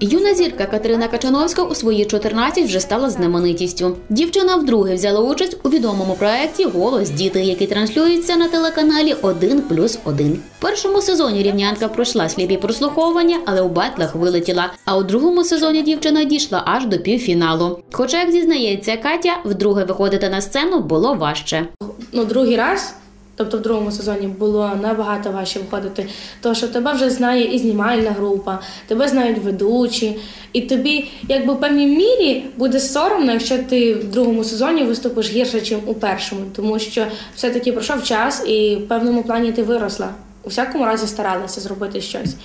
Юна зірка Катерина Качановська у свої 14 вже стала знаменитістю. Дівчина вдруге взяла участь у відомому проєкті Голос діти, який транслюється на телеканалі 1 плюс 1. В першому сезоні рівнянка пройшла сліпі прослуховування, але у батлах вилетіла. А у другому сезоні дівчина дійшла аж до півфіналу. Хоча, як зізнається Катя, вдруге виходити на сцену було важче. ну, другий раз, тобто в другому сезоні, було набагато важче виходити, тому що тебе вже знає і знімальна група, тебе знають ведучі, і тобі, якби в певній мірі, буде соромно, якщо ти в другому сезоні виступиш гірше, ніж у першому, тому що все-таки пройшов час і в певному плані ти виросла. У всякому разі старалася зробити щось.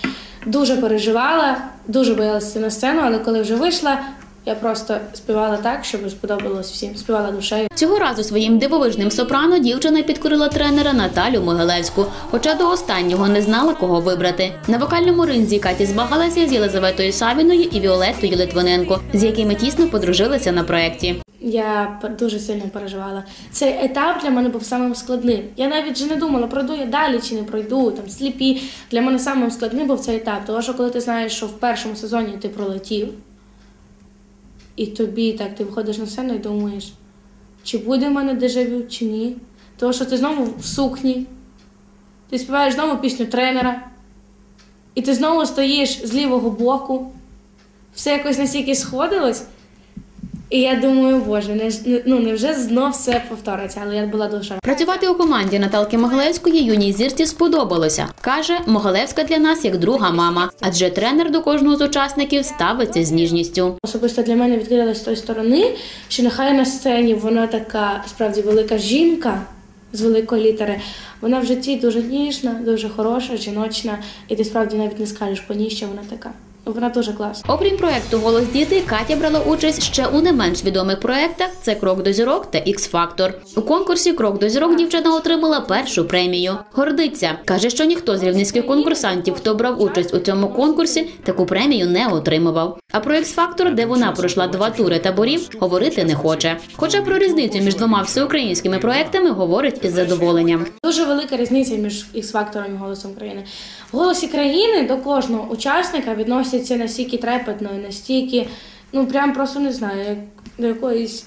Дуже переживала, дуже боялася на сцену, але коли вже вийшла, я просто співала так, щоб сподобалось всім. Співала душею. Цього разу своїм дивовижним сопрано дівчина підкорила тренера Наталю Могилевську, хоча до останнього не знала, кого вибрати. На вокальному ринзі Каті змагалася з Єлизаветою Савіною і Віолеттою Литвиненко, з якими тісно подружилися на проєкті. Я дуже сильно переживала. Цей етап для мене був самим складним. Я навіть вже не думала, пройду я далі чи не пройду. Там сліпі. Для мене самим складним був цей етап. Тому що коли ти знаєш, що в першому сезоні ти пролетів, і тобі так ти виходиш на сцену і думаєш, чи буде в мене дежавю, чи ні. Тому що ти знову в сукні, ти співаєш знову пісню тренера, і ти знову стоїш з лівого боку. Все якось настільки сходилось. І я думаю, боже, не, не- ну невже знов все повториться, але я була дуже рада. Працювати у команді Наталки Могилевської юній зірці сподобалося. Каже, Могилевська для нас як друга мама, адже тренер до кожного з учасників ставиться з ніжністю. Особисто для мене відкрилась з тої сторони, що нехай на сцені вона така справді велика жінка з великої літери. Вона в житті дуже ніжна, дуже хороша, жіночна, і ти справді навіть не скажеш по ній, що вона така. Вона дуже класна. Окрім проекту Голос діти, Катя брала участь ще у не менш відомих проектах: це Крок до зірок та Ікс Фактор. У конкурсі Крок до зірок дівчина отримала першу премію. Гордиться каже, що ніхто з рівненських конкурсантів, хто брав участь у цьому конкурсі, таку премію не отримував. А про Ікс Фактор, де вона пройшла два тури таборів, говорити не хоче. Хоча про різницю між двома всеукраїнськими проектами говорить із задоволенням. Дуже велика різниця між X-фактором і голосом країни. В голосі країни до кожного учасника відносяться настільки трепетно настільки, ну прям просто не знаю, як до якоїсь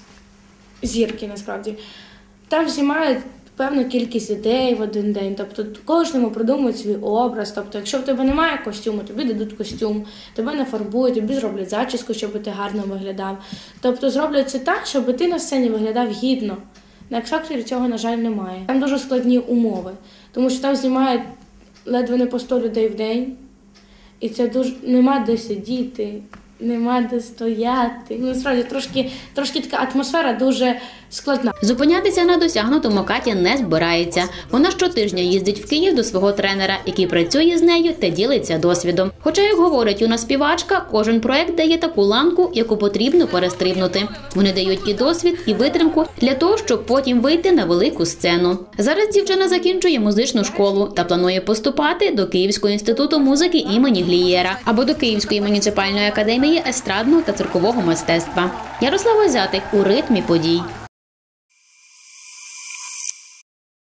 зірки насправді. Там знімають певну кількість ідей в один день. Тобто кожному придумують свій образ. Тобто, якщо в тебе немає костюму, тобі дадуть костюм, тебе нафарбують, тобі зроблять зачіску, щоб ти гарно виглядав. Тобто зроблять це так, щоб ти на сцені виглядав гідно. На X-Factor цього, на жаль, немає. Там дуже складні умови, тому що там знімають ледве не по 100 людей в день, і це дуже нема де сидіти, нема де стояти. Ну, насправді трошки, трошки така атмосфера дуже складна. Зупинятися на досягнутому Катя не збирається. Вона щотижня їздить в Київ до свого тренера, який працює з нею та ділиться досвідом. Хоча, як говорить юна співачка, кожен проект дає таку ланку, яку потрібно перестрибнути. Вони дають і досвід, і витримку для того, щоб потім вийти на велику сцену. Зараз дівчина закінчує музичну школу та планує поступати до Київського інституту музики імені Глієра або до Київської муніципальної академії естрадного та циркового мистецтва. Ярослава Зятик у ритмі подій.